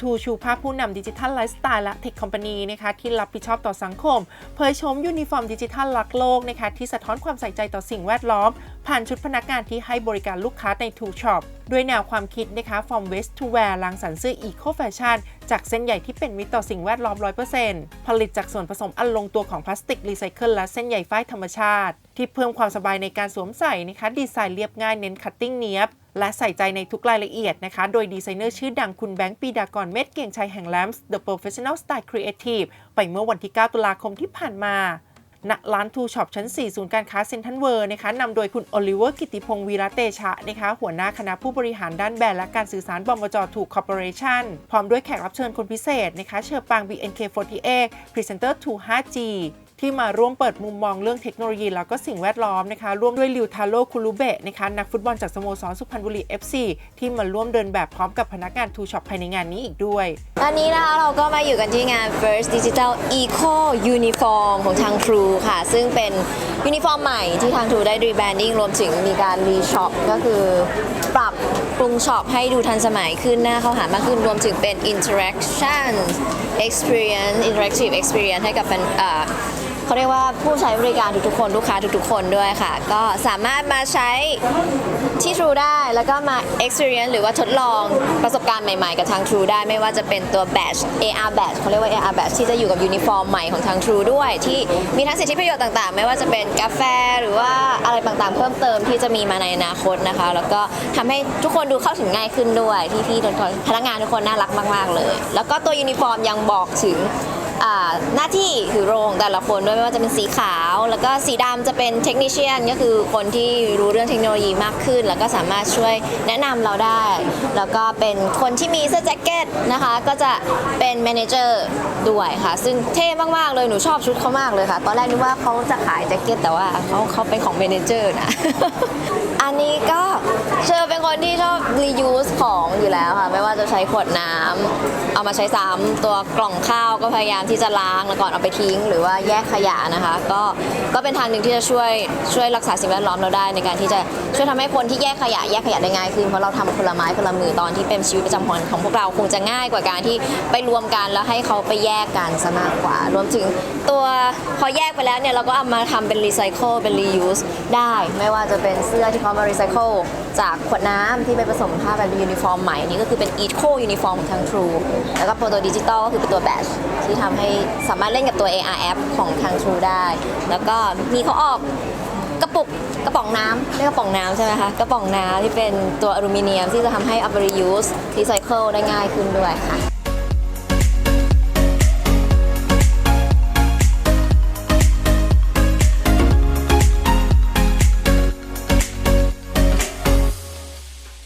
True ชูภาพผู้นำดิจิทัลไลฟ์สไตล์และเทคคอมพานีนะคะที่รับผิดชอบต่อสังคม เผยชมยูนิฟอร์มดิจิทัลลักโลกนะคะที่สะท้อนความใส่ใจต่อสิ่งแวดล้อม ผ่านชุดพนักงานที่ให้บริการลูกค้าใน True Shop ด้วยแนวความคิดนะคะ From Waste to Wear ลังสรรค์เสื้อ Eco Fashion จากเส้นใหญ่ที่เป็นมิตรต่อสิ่งแวดล้อม 100%ผลิตจากส่วนผสมอันลงตัวของพลาสติกรีไซเคิลและเส้นใยฝ้ายธรรมชาติ ที่เพิ่มความสบายในการสวมใส่นะคะดีไซน์เรียบง่ายเน้นคัตติ้งเนียบ และใส่ใจในทุกรายละเอียดนะคะ โดยดีไซเนอร์ชื่อดังคุณแบงค์ปีดากรเม็ดเกียงชัยแห่งแลมส์ The Professional Style Creative ไปเมื่อวันที่ 9 ตุลาคมที่ผ่านมาณร้านทูช็อปชั้น 4 ศูนย์การค้าเซ็นทรัลเวิร์นะคะนำโดยคุณโอลิเวอร์กิติพงศ์วีระเตชะนะคะ หัวหน้าคณะผู้บริหารด้านแบรนด์และการสื่อสารบอมบจถูกคอร์ปอเรชั่นพร้อมด้วยแขกรับเชิญคนพิเศษนะคะ เชอปาง BNK48 พรีเซนเตอร์ 2 5G ที่มาร่วมเปิดมุมมองเรื่องเทคโนโลยีแล้วก็สิ่งแวดล้อมนะคะ ร่วมด้วยลิวทาโลคุรุเบะนะคะนักฟุตบอลจากสโมสรสุพรรณบุรี FC ที่มาร่วมเดินแบบพร้อมกับพนักงานทูช็อปภายในงานนี้อีกด้วย ตอนนี้นะคะเราก็มาอยู่กันที่งาน First Digital Eco Uniform ของทาง True ค่ะ ซึ่งเป็นยูนิฟอร์มใหม่ที่ทาง True ได้ rebranding รวมถึงมีการรีช็อปก็คือปรับปรุงช็อปให้ดูทันสมัยขึ้นหน้าเข้าหามากขึ้นรวมถึงเป็น interaction experience interactive experience ให้กับแฟน เขาเรียกว่าผู้ใช้บริการทุกๆคนลูกค้าทุกๆคนด้วยค่ะ ก็สามารถมาใช้ที่ True ได้แล้วก็มา experience หรือว่าทดลองประสบการณ์ใหม่ๆ กับทาง True ได้ไม่ว่าจะเป็นตัว badge AR badge เขาเรียกว่า AR badge ที่จะอยู่กับยูนิฟอร์มใหม่ของทาง True ด้วย ที่มีทั้งสิทธิประโยชน์ต่างๆ ไม่ว่าจะเป็นกาแฟหรือว่าอะไรต่างๆ เพิ่มเติมที่จะมีมาในอนาคตนะคะ แล้วก็ทำให้ทุกคนดูเข้าถึงง่ายขึ้นด้วยที่พี่ทุกคนพนักงานทุกคนน่ารักมาก ๆ เลย แล้วก็ตัวยูนิฟอร์มยังบอกถึง อ่าหน้าที่ถือโรงแต่ละคนด้วยไม่ว่าจะเป็นสีขาว แล้วก็สีดำจะเป็นเทคนิชเชียนก็คือคนที่รู้เรื่องเทคโนโลยีมากขึ้น แล้วก็สามารถช่วยแนะนำเราได้ แล้วก็เป็นคนที่มีเสื้อแจ็คเก็ตนะคะก็จะเป็นแมเนเจอร์ด้วยค่ะ ซึ่งเท่มากๆเลยหนูชอบชุดเขามากเลยค่ะ ตอนแรกนึกว่าเขาจะขายแจ็คเก็ตแต่ว่าเขาเขาเป็นของแมเนเจอร์นะ อันนี้ก็เชอเป็นคนที่ชอบ reuse ของอยู่แล้วค่ะ ไม่ว่าจะใช้ขวดน้ำเอามาใช้ซ้ำตัวกล่องข้าวก็พยายามที่จะล้างแล้วก่อนเอาไปทิ้ง หรือว่าแยกขยะนะคะ ก็ก็เป็นทางหนึ่งที่จะช่วยช่วยรักษาสิ่งแวดล้อมเราได้ ในการที่จะช่วยทำให้คนที่แยกขยะแยกขยะได้ง่ายขึ้นเพราะเราทำคนละไม้คนละมือตอนที่เป็นชีวิตประจำวันของพวกเราคงจะง่ายกว่าการที่ไปรวมกันแล้วให้เขาไปแยกกันซะมากกว่า รวมถึงตัวพอแยกไปแล้วเนี่ยเราก็เอามาทำเป็นรีไซเคิลเป็น reuse ได้ ไม่ว่าจะเป็นเสื้อที่เขามารีไซเคิลจากขวดน้ำที่ไปผสมผ้าเป็นยูนิฟอร์มใหม่นี่ก็คือเป็น eco uniform ของทาง True แล้วก็โปรโตดิจิตอลก็คือเป็นตัวแบตที่ทำให้สามารถเล่นกับตัว AR app ของทาง True ได้ แล้วก็มีเขาออกกระปุกกระป๋องน้ำเรียกกระป๋องน้ำใช่ไหมคะ กระป๋องน้ำที่เป็นตัวอลูมิเนียมที่จะทำให้เอาไปรียูสรีไซเคิลได้ง่ายขึ้นด้วยค่ะ